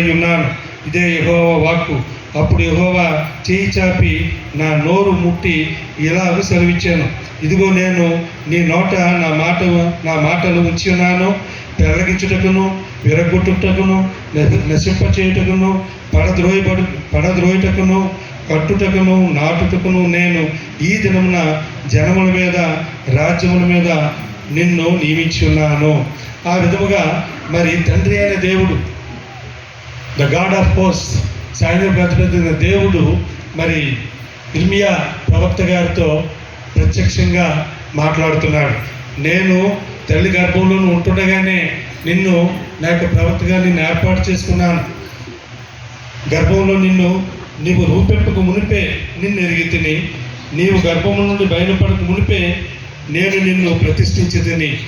దాసుడై ఉన్నాను. ఇదే యహోవా వాక్కు. అప్పుడు యహోవా చేయి చాపి నా నోరు ముట్టి ఇలా సెలవిచ్చాను. ఇదిగో నేను నీ నోట నా మాట నా మాటలు ఉంచి ఉన్నాను. పెరగించుటకును విరగొట్టుటకును నశింప చేయుటకును పడద్రోయబడు పడద్రోయుటకును కట్టుటకును నాటుటకును నేను ఈ దినమున జనముల మీద రాజ్యముల మీద నిన్ను నియమించి ఉన్నాను. ఆ విధముగా మరి తండ్రి అయిన దేవుడు ద గాడ్ ఆఫ్ పోస్ట్ సాయంత్రం ప్రతిపదిన దేవుడు మరి ఇర్మియా ప్రవక్త గారితో ప్రత్యక్షంగా మాట్లాడుతున్నాడు. నేను తల్లి గర్భంలో ఉంటుండగానే నిన్ను నా యొక్క ప్రవక్తగా నిన్ను ఏర్పాటు చేసుకున్నాను. గర్భంలో నిన్ను నీవు రూపెప్పకు మునిపే నిన్ను ఎరిగి తిని నీవు గర్భం నుండి బయలుపడక మునిపే నేను నిన్ను ప్రతిష్ఠించి తిని.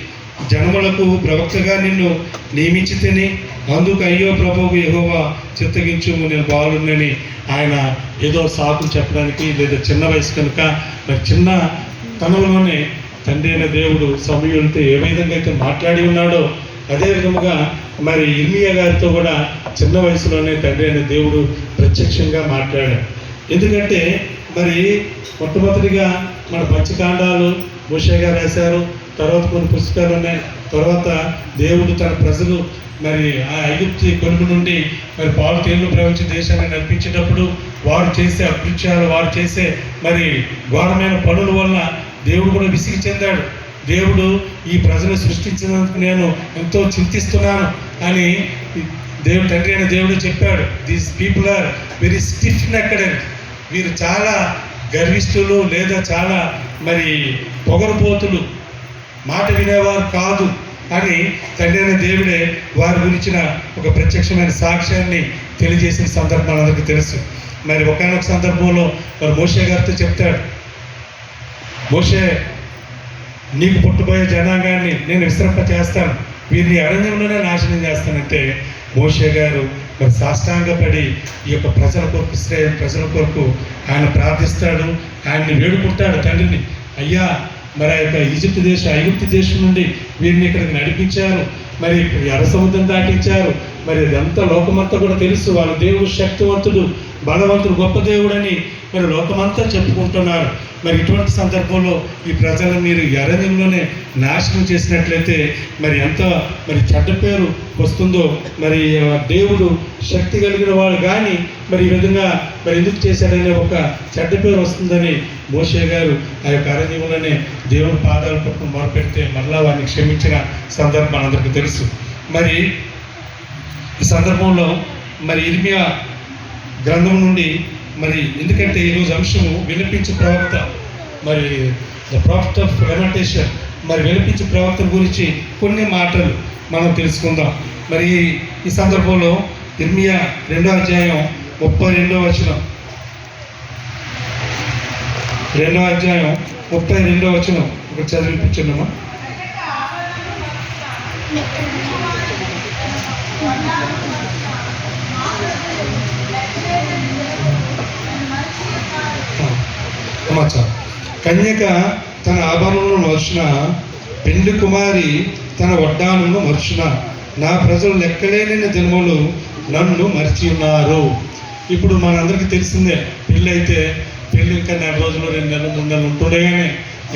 జనములకు ప్రవక్తగా నిన్ను నియమించితేనే. అందుకు అయ్యో ప్రభువు ఎగోవా చిత్తగించుము నేను బాగుండని ఆయన ఏదో సాకులు చెప్పడానికి లేదా చిన్న వయసు కనుక మరి చిన్న తనంలోనే తండ్రి అయిన దేవుడు సమయులతో ఏ విధంగా అయితే మాట్లాడి ఉన్నాడో అదే విధముగా మరి ఇర్మియా గారితో కూడా చిన్న వయసులోనే తండ్రి అయిన దేవుడు ప్రత్యక్షంగా మాట్లాడాడు. ఎందుకంటే మరి మొట్టమొదటిగా మన పంచకాండాలు మోషే గారు రాశారు తర్వాత కొన్ని పుస్తకాలు ఉన్నాయి. తర్వాత దేవుడు తన ప్రజలు మరి ఆ ఐగుప్తి కొనుగు నుండి మరి పాలు తేళ్ళు ప్రవహించే దేశాన్ని నడిపించేటప్పుడు వారు చేసే అకృత్యాలు వారు చేసే మరి ఘోరమైన పనుల వలన దేవుడు కూడా విసిగి చెందాడు. దేవుడు ఈ ప్రజలు సృష్టించినందుకు నేను ఎంతో చింతిస్తున్నాను అని దేవుడు తండ్రి అయిన దేవుడు చెప్పాడు. These people are very stiff necked వీరు చాలా గర్విష్ఠులు లేదా చాలా మరి పొగరుపోతులు మాట వినేవారు కాదు అని తండ్రి అయిన దేవుడే వారి గురించిన ఒక ప్రత్యక్షమైన సాక్ష్యాన్ని తెలియజేసిన సందర్భం అందరికీ తెలుసు. మరి ఒకనొక సందర్భంలో మరి మోషే గారితో చెప్తాడు. మోషే నీకు పుట్టబోయే జనాంగాన్ని నేను విశ్రంప చేస్తాను. వీరిని అరణ్యంలోనే నాశనం చేస్తానంటే మోషే గారు మరి సాష్టాంగపడి ఈ యొక్క ప్రజల కొరకు ఇస్రాయేల్ ప్రజల కొరకు ఆయన ప్రార్థిస్తాడు. ఆయన్ని వేడుకుంటాడు తండ్రిని. అయ్యా మరి ఆ యొక్క ఈజిప్ట్ దేశం ఐగుప్తి దేశం నుండి వీరిని ఇక్కడికి నడిపించారు. మరి ఎర్ర సముద్రం దాటించారు. మరి అదంతా లోకమంతా కూడా తెలుసు. వాళ్ళ దేవుడు శక్తివంతుడు బలవంతుడు గొప్ప దేవుడని మరి లోకమంతా చెప్పుకుంటున్నారు. మరి ఇటువంటి సందర్భంలో ఈ ప్రజలను మీరు ఎరణ్యంలోనే నాశనం చేసినట్లయితే మరి ఎంత మరి చెడ్డ పేరు వస్తుందో మరి దేవుడు శక్తి కలిగిన వాడు కానీ మరి ఈ విధంగా మరి ఎందుకు చేశాడనే ఒక చెడ్డ పేరు వస్తుందని మోషే గారు ఆ యొక్క అరణ్యంలోనే దేవుని పాదాలు పట్ల మొరపెడితే మరలా వారిని క్షమించిన సందర్భం అందరికీ తెలుసు. మరి ఈ సందర్భంలో మరి ఇర్మియా గ్రంథం నుండి మరి ఎందుకంటే ఈరోజు అంశము వినిపించే ప్రవక్త మరి ద ప్రాఫిట్ ఆఫ్ లెమెంటేషన్ మరి వినిపించే ప్రవక్త గురించి కొన్ని మాటలు మనం తెలుసుకుందాం. మరి ఈ- ఈ సందర్భంలో ఇర్మియా రెండో అధ్యాయం ముప్పై రెండో వచనం. రెండో అధ్యాయం ముప్పై రెండో వచనం. ఒక చదివిపించున్నామా సమాచారం కన్యక తన ఆభరణను మరుచిన పెండ్లి కుమారి తన వడ్డాను మరుచిన నా ప్రజలు లెక్కలేని జన్మలు నన్ను మరిచి ఉన్నారు. ఇప్పుడు మనందరికీ తెలిసిందే పెళ్ళైతే అయితే పెళ్ళి ఇంకా నెల రోజులు రెండు నెలలు మూడు నెలలు ఉంటుండగానే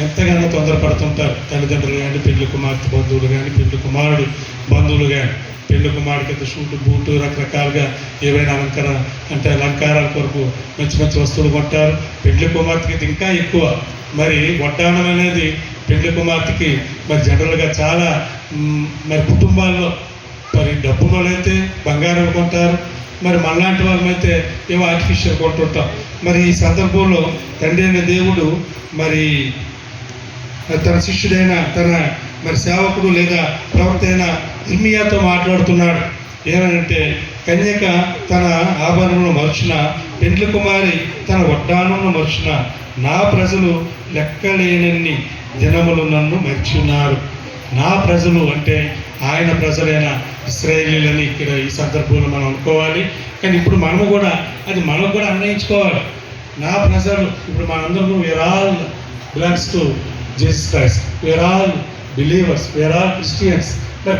ఎంతగానో తొందరపడుతుంటారు. తల్లిదండ్రులు కానీ పెళ్ళి కుమార్తె బంధువులు కానీ పెళ్ళి కుమారుడు బంధువులు కానీ పెళ్ళి కుమారుడికి అయితే షూట్ బూటు రకరకాలుగా ఏవైనా అలంకరణ అంటే అలంకారాల కొరకు మంచి మంచి వస్తువులు కొంటారు. పెళ్ళి కుమార్తెకి అయితే ఇంకా ఎక్కువ. మరి వడ్డాణం అనేది పెళ్ళి కుమార్తెకి మరి జనరల్గా చాలా మరి కుటుంబాల్లో మరి డబ్బు వాళ్ళైతే బంగారం కొంటారు. మరి మనలాంటి వాళ్ళమైతే ఏవో ఆర్టిఫిషియల్ కొంటుంటాం. మరి ఈ సందర్భంలో తండ్రి అయిన దేవుడు మరి తన శిష్యుడైన తన మరి సేవకుడు లేదా ప్రవక్త అయిన ఇర్మియాతో మాట్లాడుతున్నాడు. ఏమనంటే కన్యక తన ఆభరణను మర్చిన పెండ్లి కుమారి తన వడ్డానమును మర్చిన నా ప్రజలు లెక్కలేనన్ని దినములు నన్ను మర్చున్నారు నా ప్రజలు అంటే ఆయన ప్రజలైన ఇస్రాయేలీలని ఇక్కడ ఈ సందర్భంలో మనం అనుకోవాలి. కానీ ఇప్పుడు మనము కూడా అది మనం కూడా అన్వయించుకోవాలి. నా ప్రజలు ఇప్పుడు మనందరం we're all belongs to Jesus Christ we're all believers we're are Christians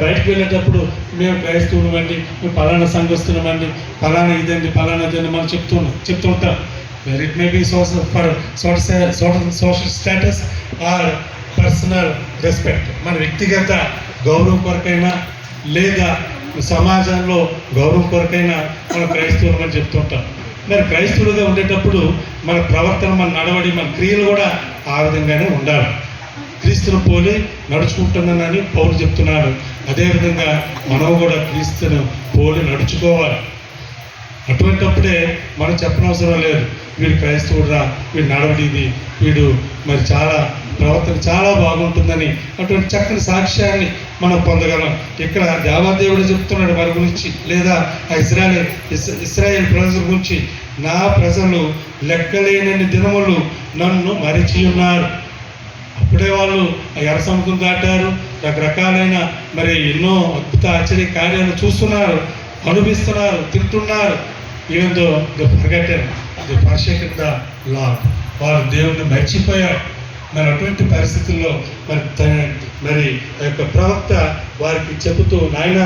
బయటకు వెళ్ళేటప్పుడు మేము క్రైస్తవులమండి మేము పలానా సంఘస్తున్నామండి పలానా ఇదండి పలానా ఇదండి మనం చెప్తున్నాం చెప్తుంటాం where it may be social for social social status or personal respect మన వ్యక్తిగత గౌరవం కొరకైనా లేదా సమాజంలో గౌరవం కొరకైనా మనం క్రైస్తవులు అని చెప్తుంటాం మరి క్రైస్తవులుగా ఉండేటప్పుడు మన ప్రవర్తన మన నడవడి మన క్రియలు కూడా ఆ విధంగానే ఉండాలి. క్రీస్తును పోలి నడుచుకుంటున్నానని పౌరు చెప్తున్నాడు. అదేవిధంగా మనం కూడా క్రీస్తును పోలి నడుచుకోవాలి. అటువంటప్పుడే మనం చెప్పనవసరం లేదు. వీడు క్రైస్తవుడురా వీడు నడవడిది వీడు మరి చాలా ప్రవర్తన చాలా బాగుంటుందని అటువంటి చక్కని సాక్ష్యాన్ని మనం పొందగలం. ఇక్కడ దేవాదేవుడు చెప్తున్నాడు వారి గురించి లేదా ఆ ఇస్రాయల్ ఇస్- ప్రజల గురించి. నా ప్రజలు లెక్కలేనన్ని దినములు నన్ను మరిచి ఉన్నారు అప్పుడే వాళ్ళు ఆ ఎర్ర సముద్రం దాటారు. రకరకాలైన మరి ఎన్నో అద్భుత ఆశ్చర్య కార్యాలు చూస్తున్నారు అనుభవిస్తున్నారు తింటున్నారు. Even though they forgotten the perfect the lord వారు దేవుడిని మర్చిపోయారు. మరి అటువంటి పరిస్థితుల్లో మరి మరి ఆ యొక్క ప్రవక్త వారికి చెబుతూ నాయన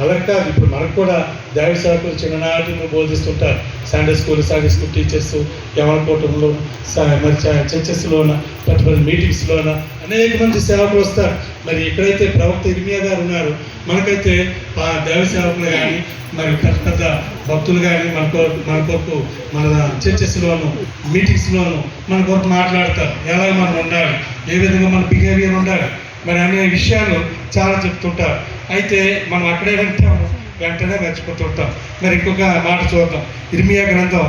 అలా కాదు. ఇప్పుడు మనకు కూడా దైవ సేవకులు చిన్ననాటి నుండి బోధిస్తుంటారు Sunday school Sunday school teachers యమలకోటంలో మరి చర్చెస్లోన పెద్ద మీటింగ్స్లోన అనేక మంది సేవకులు వస్తారు. మరి ఎక్కడైతే ప్రవక్త ఇర్మియా గారు ఉన్నారు మనకైతే ఆ దైవ సేవకులు కానీ మరి పెద్ద పెద్ద భక్తులు కానీ మన కొరకు మన కొరకు మన చర్చెస్లోను మీటింగ్స్లోను మన కొరకు మాట్లాడతారు. ఎలా మనం ఉండాలి? ఏ విధంగా మన బిహేవియర్ ఉండాలి? మరి అనే విషయాలు చాలా చెప్తుంటారు. అయితే మనం అక్కడే వింటాము వెంటనే మర్చిపోతుంటాం మరి ఇంకొక మాట చూద్దాం. ఇర్మియా గ్రంథం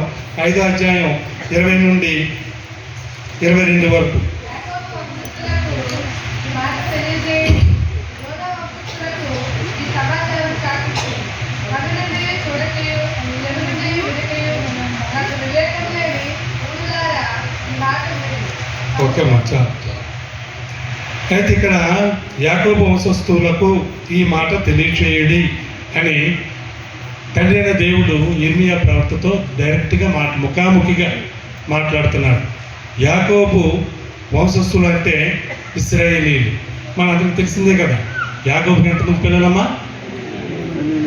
ఐదో అధ్యాయం ఇరవై నుండి ఇరవై రెండు వరకు. ఓకే అమ్మా అయితే ఇక్కడ యాకోబ వంశస్థులకు ఈ మాట తెలియచేయడి అని తండ్రి అయిన దేవుడు ఇర్మియా ప్రవర్తతో డైరెక్ట్గా మా ముఖాముఖిగా మాట్లాడుతున్నాడు. యాకోబు వంశస్థులు అంటే ఇస్రాయేలీలు. మన అందరికి తెలిసిందే కదా యాకోబుకి ఎంతమంది పిల్లలమ్మా?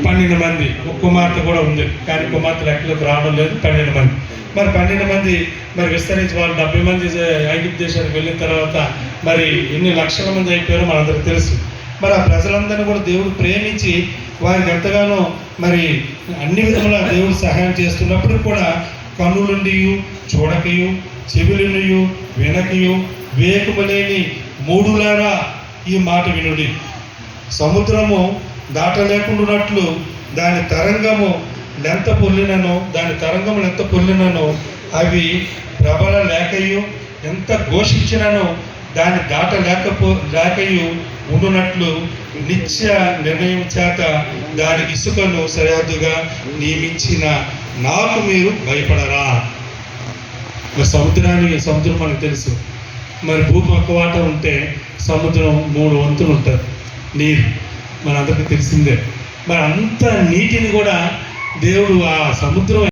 పన్నెండు మంది. కుమార్తె కూడా ఉంది. కానీ కుమార్తె లెక్కలోకి రావడం లేదు. పన్నెండు మంది. మరి పన్నెండు మంది మరి విస్తరించి వాళ్ళు డెబ్బై మంది ఐగిప్తు దేశానికి వెళ్ళిన తర్వాత మరి ఎన్ని లక్షల మంది అయిపోయారో మనందరికి తెలుసు. మరి ఆ ప్రజలందరినీ కూడా దేవుడు ప్రేమించి వారికి ఎంతగానో మరి అన్ని విధములా దేవుడు సహాయం చేస్తున్నప్పుడు కూడా కన్నులుండి చూడకయు చెవులుండియు వినకయు వేకుమలేని మూడులారా ఈ మాట వినుడి. సముద్రము దాటలేకుండానట్లు దాని తరంగము లెంత పొల్లినను దాని తరంగములు ఎంత పొల్లినను అవి ప్రబల లేకయు ఎంత ఘోషించినను దాని దాట లేకపో లేకయు ఉండునట్లు నిత్య నిర్ణయం చేత దాని ఇసుకను సరిహద్దుగా నియమించిన నాకు మీరు భయపడరా. మరి సముద్రానికి సముద్రం మనకు తెలుసు. మరి భూమి ఒక వాట ఉంటే సముద్రం మూడు వంతులు ఉంటుంది. నీరు. మనందరికీ తెలిసిందే. మరి అంత నీటిని కూడా దేవుడు ఆ సముద్రం